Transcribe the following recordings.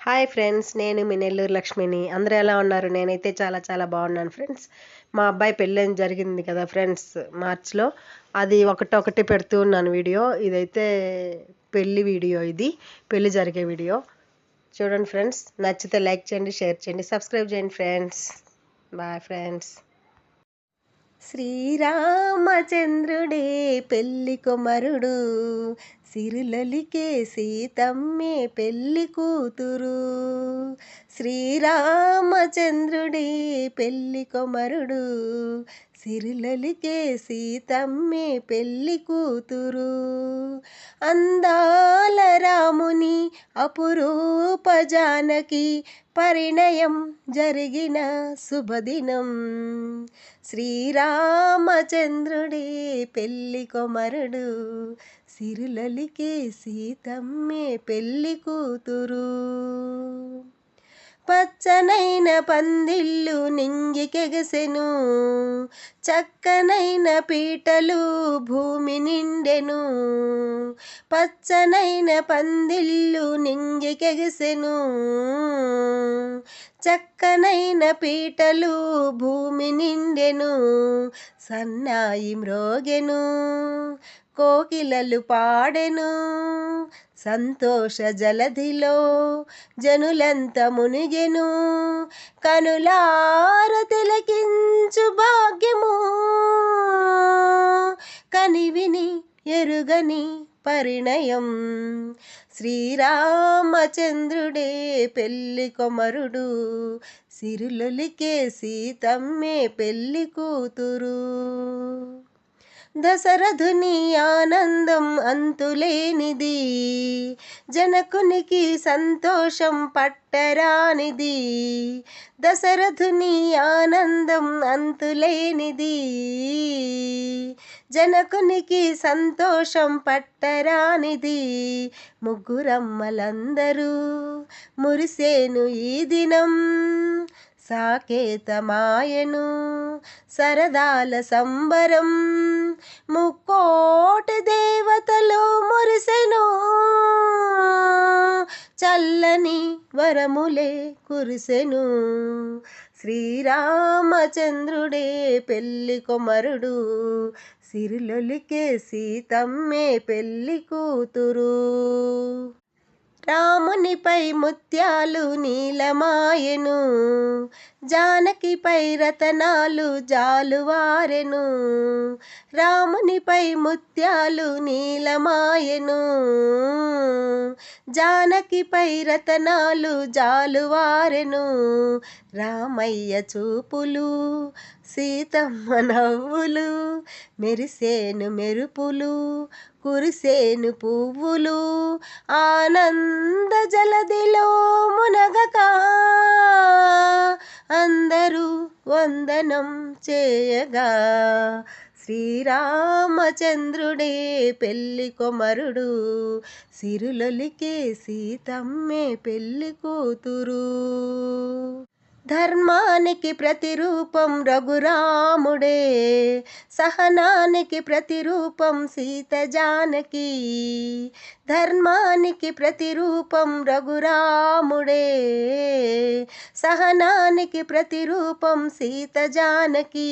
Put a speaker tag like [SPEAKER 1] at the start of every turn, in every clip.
[SPEAKER 1] Hi friends నేను మీ నెల్లూరు లక్ష్మిని. అందరూ ఎలా ఉన్నారు? నేనైతే చాలా చాలా బాగున్నాను ఫ్రెండ్స్ మా అబ్బాయి పెళ్ళి జరిగింది కదా ఫ్రెండ్స్ మార్చ్లో. అది ఒకటొకటి పెడుతూ ఉన్నాను వీడియో. ఇదైతే పెళ్ళి వీడియో ఇది. పెళ్ళి జరిగే వీడియో. చూడండి ఫ్రెండ్స్ నచ్చితే లైక్ చేయండి షేర్ చేయండి సబ్స్క్రైబ్ చేయండి ఫ్రెండ్స్ బాయ్ ఫ్రెండ్స్ శ్రీరామచంద్రుడే పెళ్ళి కుమరుడు సిరులలికే సీతమ్మే పెళ్ళి కూతురు. శ్రీరామచంద్రుడే పెళ్ళి కుమరుడు సిరిలలికే సీతమ్మే పెళ్ళి కూతురు. అందాల రాముని అపురూప జానకి పరిణయం జరిగిన శుభదినం. శ్రీరామచంద్రుడే పెళ్ళి కొమరుడు సిరులలికే సీతమ్మే పెళ్ళి కూతురు. పచ్చనైన పందిళ్ళు నింగికెగసెను చక్కనైన పీటలు భూమి నిండెను. పచ్చనైన పందిళ్ళు నింగికెగసెను చక్కనైన పీటలు భూమి నిండెను సన్నాయి మ్రోగెను కోకిలలు పాడెను. సంతోష జలధిలో జనులంత మునిగెను కనులార తిలకించు భాగ్యము. కనివిని ఎరుగని పరిణయం. శ్రీరామచంద్రుడే పెళ్ళి కొమరుడు సిరులొలికే సీతమ్మే పెళ్ళి కూతురు. దశరథుని ఆనందం అంతులేనిది జనకునికి సంతోషం పట్టరానిది. దశరథుని ఆనందం అంతులేనిది జనకునికి సంతోషం పట్టరానిది ముగ్గురమ్మలందరూ మురిసేను ఈ దినం. సాకేతమాయను సరదాల సంబరం. ముక్కోటి దేవతలు మురి చల్లని వరములే కురిసెను. శ్రీరామచంద్రుడే పెళ్ళి కొమరుడు. సిరిలొలికే సీతమ్మే పెళ్ళి కూతురు. రామునిపై ముత్యాలు నీలమాయెను. జానకిపై రతనాలు జాలువారెను. రామునిపై ముత్యాలు నీలమాయెను. జానకిపై రతనాలు జాలువారెను. రామయ్య చూపులు సీతమ్మ నవ్వులు మెరిసేను మెరుపులు కురిసేను పువ్వులు ఆనంద జలదిలో మునగక. అందరూ వందనం చేయగా శ్రీరామచంద్రుడే పెళ్ళి కొమరుడు. సిరులొలికే సీతమ్మే పెళ్ళి కూతురు. ధర్మానికి ప్రతిరూపం రఘురాముడే సహనానికి ప్రతిరూపం సీత జానకి. ధర్మానికి ప్రతిరూపం రఘురాముడే సహనానికి ప్రతిరూపం సీత జానకి.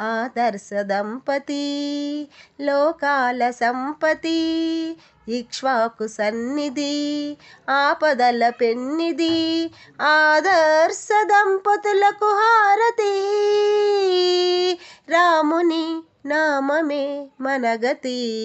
[SPEAKER 1] ఆదర్శ దంపతి లోకాల సంపతి ఇక్ష్వాకు సన్నిధి ఆపదల పెన్నిది ఆదర్శ దంపతులకు హారతి. రాముని నామమే మనగతి.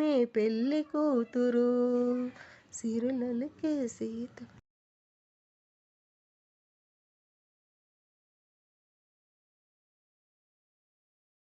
[SPEAKER 1] ఆమె పెళ్ళి కూతురు. సిరులలకే సీత